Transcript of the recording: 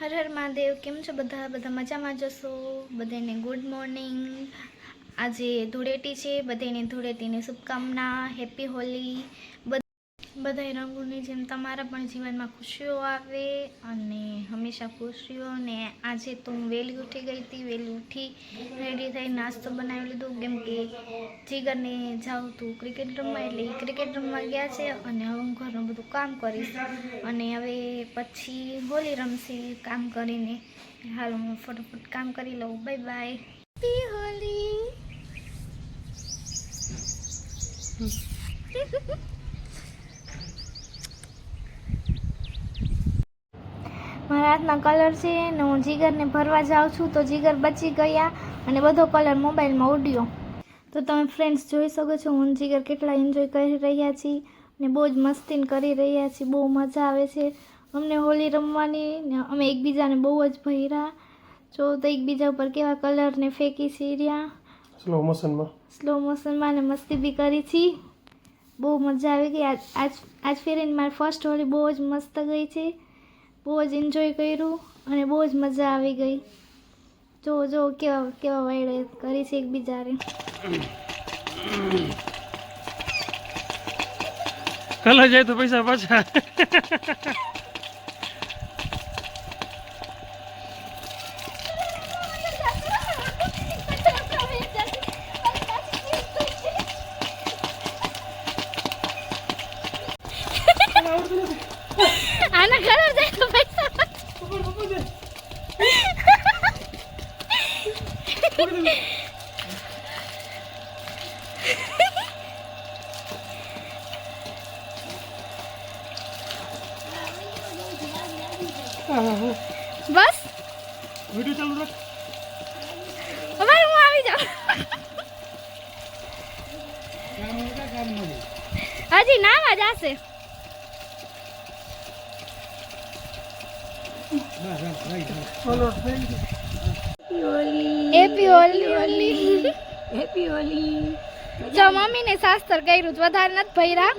હર હર મહાદેવ, કેમ છો બધા? બધા મજામાં જશો? બધાને ગુડ મોર્નિંગ આજે ધૂળેટી છે બધાને ધૂળેટીની શુભકામના હેપી હોલી. બધાય રંગોની જેમ તમારા પણ જીવનમાં ખુશીઓ આવે અને હંમેશા ખુશીઓ ને આજે તો હું વહેલી ઉઠી ગઈ હતી વહેલી ઉઠી રેડી થઈ નાસ્તો બનાવી લીધો કેમ કે જીગરને જાઉં તું ક્રિકેટ રમવા એટલે એ ક્રિકેટ રમવા ગયા છે અને હવે હું ઘરનું બધું કામ કરીશ. અને હવે પછી હોલી રમશે કામ કરીને. હાલ હું ફટાફટ કામ કરી લઉં. બાય બાય હોલી હાથમાં કલર છે ને હું જીગરને ભરવા જાઉં છું તો જીગર બચી ગયા અને બધો કલર મોબાઈલમાં ઉડ્યો. તો તમે ફ્રેન્ડ્સ જોઈ શકો છો હું જીગર કેટલા એન્જોય કરી રહ્યા છીએ ને બહુ જ મસ્તી કરી રહ્યા છીએ બહુ મજા આવે છે. અમને હોલી રમવાની ને અમે એકબીજાને બહુ જ ભર્યા જો તો એકબીજા ઉપર કેવા કલરને ફેંકી સીર્યા સ્લો મોશનમાં સ્લો મોશનમાં ને મસ્તી બી કરી છી. બહુ મજા આવી ગઈ. આજ આજ આજ ફેરીને મારી ફર્સ્ટ હોળી બહુ જ મસ્ત ગઈ છે. બહુ જ એન્જોય કર્યું અને બહુ જ મજા આવી ગઈ. જો જો કેવા કેવા વાયડે કરી છે એકબીજાને. કલા જાય તો પૈસા પાછા. આના ઘરે જાય તો પૈસા બસ. વિડિયો ચાલુ રાખ. હવે હું આવી જાઉં. હજી નાવા થેન્ક ચાલો હેપી હોલી હોલી હેપી હોલી જો મમ્મીને શાસ્ત્ર કર્યું વધારે નથી ભર્યા.